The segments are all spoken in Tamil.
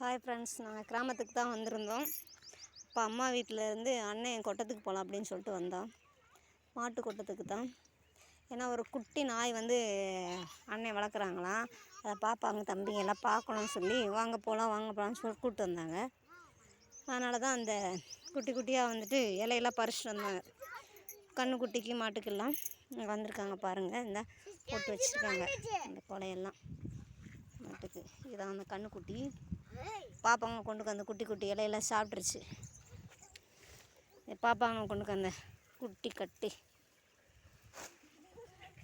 ஹாய் ஃப்ரெண்ட்ஸ் நாங்கள் கிராமத்துக்கு தான் வந்திருந்தோம். இப்போ அம்மா வீட்டில் இருந்து அண்ணன் கொட்டத்துக்கு போகலாம் அப்படின்னு சொல்லிட்டு வந்தோம் மாட்டு கொட்டத்துக்கு தான். ஏன்னா ஒரு குட்டி நாய் வந்து அண்ணன் வளர்க்குறாங்களாம். அதை பார்ப்பாங்க தம்பிங்க எல்லாம் பார்க்கணும்னு சொல்லி வாங்க போகலாம் வாங்க போகலான்னு சொல்லி கூப்பிட்டு வந்தாங்க. அதனால தான் அந்த குட்டி குட்டியாக வந்துட்டு இலையெல்லாம் பறிச்சுட்டு வந்தாங்க. கண்ணுக்குட்டிக்கு மாட்டுக்கெல்லாம். இங்கே வந்திருக்காங்க பாருங்கள் இந்த போட்டு வச்சுருக்காங்க. அந்த கொலையெல்லாம். மாட்டுக்கு. இதான் அந்த கண்ணுக்குட்டி. பாப்பாங்க கொண்டு அந்த குட்டி குட்டி இலையெல்லாம் சாப்பிட்ருச்சு பாப்பாங்க கொண்டு அந்த குட்டி கட்டி.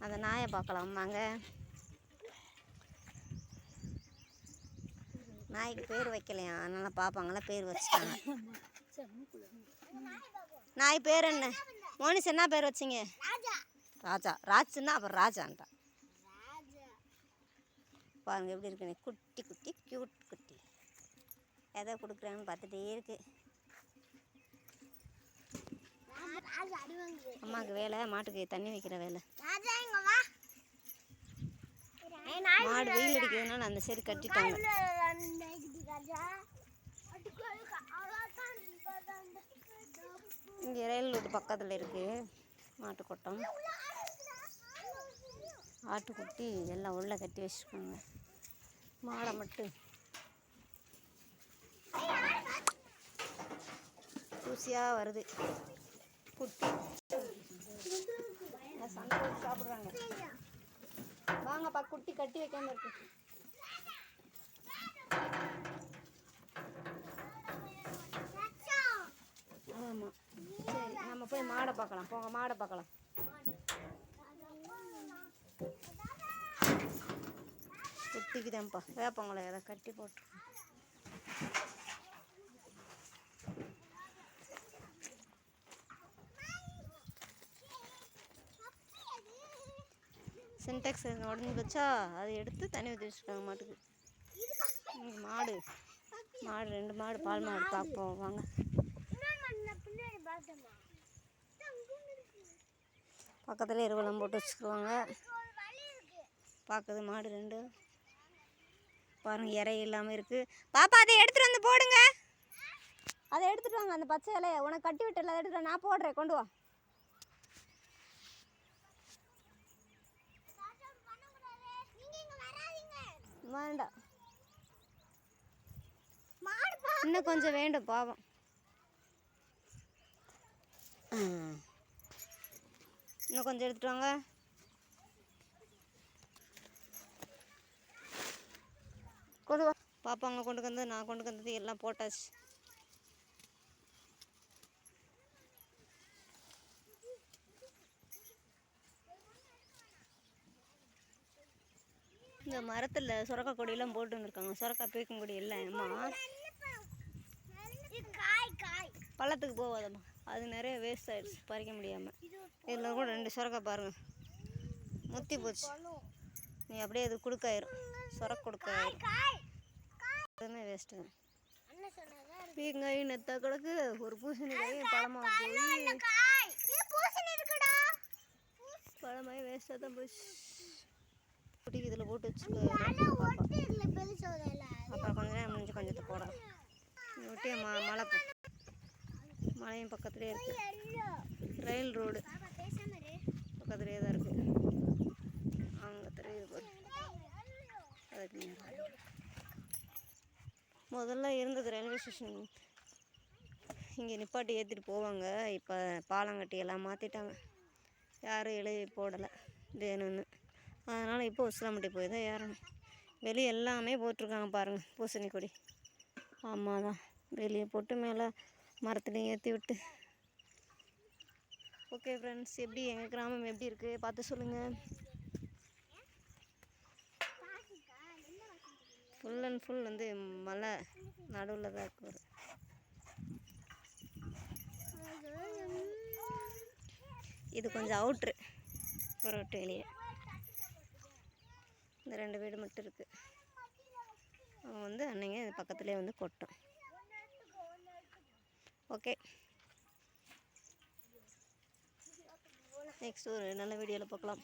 அந்த நாயை பார்க்கலாமாங்க. நாய்க்கு பேர் வைக்கலையா? அதனால் பாப்பாங்களாம் பேர் வச்சுட்டாங்க. நாய் பேர் என்ன? மோனிஸ் என்ன பேர் வச்சிங்க? ராஜா. ராஜுன்னா அப்புறம் ராஜான்ட்டான் பாருங்க எப்படி இருக்குன்னு. குட்டி குட்டி க்யூட் குட்டி. எதை கொடுக்குறாங்கன்னு பார்த்துட்டே இருக்கு. அம்மாவுக்கு வேலை மாட்டுக்கு தண்ணி வைக்கிற வேலை. மாடு வெயில் அடிக்கிறதுனால அந்த சரி கட்டிட்டாங்க. இங்கே ரயில் ரோடு பக்கத்தில் இருக்குது மாட்டுக்கொட்டம். ஆட்டுக்குட்டி எல்லாம் உள்ளே கட்டி வச்சுருக்காங்க மாடை மட்டும் ருசியாக வருது. குட்டி. சண்டை சாப்பிட்றாங்க. வாங்கப்பா குட்டி கட்டி வைக்காம இருக்கு. ஆமாம் சரி நம்ம போய் மாடை பார்க்கலாம். போங்க மாடை பார்க்கலாம். குட்டிக்கு தான்ப்பா வேப்பங்களை அதை கட்டி போட்டுருக்கோம் சின்டெக்ஸ் உடஞ்சி வச்சா அதை எடுத்து தண்ணி ஊற்றி வச்சுருக்காங்க மாட்டுக்கு. மாடு. மாடு ரெண்டு மாடு பால் மாடு பார்ப்போம். வாங்க. பக்கத்தில் எருவெல்லாம் போட்டு வச்சுக்குவாங்க. பார்க்குது மாடு ரெண்டு. பாருங்க இறை இல்லாமல் இருக்குது பாப்பா அதை எடுத்துகிட்டு வந்து போடுங்க. அதை எடுத்துகிட்டு வாங்க அந்த பச்சை இலையை. உனக்கு கட்டி விட்டுல அதை எடுத்துகிட்டு நான் போடுறேன். கொண்டு வா. வேண்டாம். இன்னும் கொஞ்சம் வேண்டும் பாவம். இன்னும் கொஞ்சம் எடுத்துட்டு வாங்க. கொண்டு வா. பாப்பாங்க கொண்டு வந்து நான் கொண்டு வந்தது எல்லாம் போட்டாச்சு. இந்த மரத்தில் சுரக்கா கொடியெல்லாம் போட்டு வந்திருக்காங்க சுரக்கா பீக்கும் கொடி எல்லாம் அம்மா பள்ளத்துக்கு போகாதம்மா அது நிறைய வேஸ்ட் ஆயிடுச்சு பறிக்க முடியாமல் இதில் கூட ரெண்டு சுரக்கா பாருங்க முத்தி போச்சு நீ அப்படியே அது கொடுக்காயிரும் சுரக்க கொடுக்காயிரும் அதுவுமே வேஸ்ட்டு தான் பீங்காய் நெத்தா கிடக்கு ஒரு பூசணிக்காயும் பழமாக போய் பழமாய் வேஸ்ட்டாக தான் போச்சு குட்டிக்கு இதில் போட்டு வச்சுக்கோ. அப்புறம் கொஞ்ச நேரம் முடிஞ்சு கொஞ்சத்தை போடலாம் ஒட்டிய ம மலை மலையும் பக்கத்துலேயே இருக்குது ரயில் ரோடு. பக்கத்துலேயே தான் இருக்குது அங்கே தெரியுது பாரு அதுக்கு. முதல்ல இருந்தது ரயில்வே ஸ்டேஷன். இங்கே நிப்பாட்டி ஏற்றிட்டு போவாங்க. இப்போ பாலங்கட்டி எல்லாம் மாற்றிட்டாங்க யாரும் எழுதி போடலை. வேணும்னு. அதனால் இப்போ உசிலாம்பட்டி போய் தான் ஏறணும். வெளியே எல்லாமே போட்டிருக்காங்க பாருங்கள் பூசணி கொடி ஆமாம் தான் வெளியே போட்டு மேலே மரத்துலேயும் ஏற்றி விட்டு. ஓகே ஃப்ரெண்ட்ஸ் எப்படி எங்கள் கிராமம் எப்படி இருக்குது பார்த்து சொல்லுங்கள் ஃபுல் அண்ட் ஃபுல் வந்து மலை நடுவில் தான் இருக்கு. இது கொஞ்சம் அவுட்ரு புறவிட்டு வெளியே இந்த ரெண்டு வீடு மட்டும் இருக்குது அவன் வந்து அன்னைங்க இது பக்கத்துலேயே வந்து கொட்டும் ஓகே. நெக்ஸ்ட் ஒரு நல்ல வீடியோவில் பார்க்கலாம்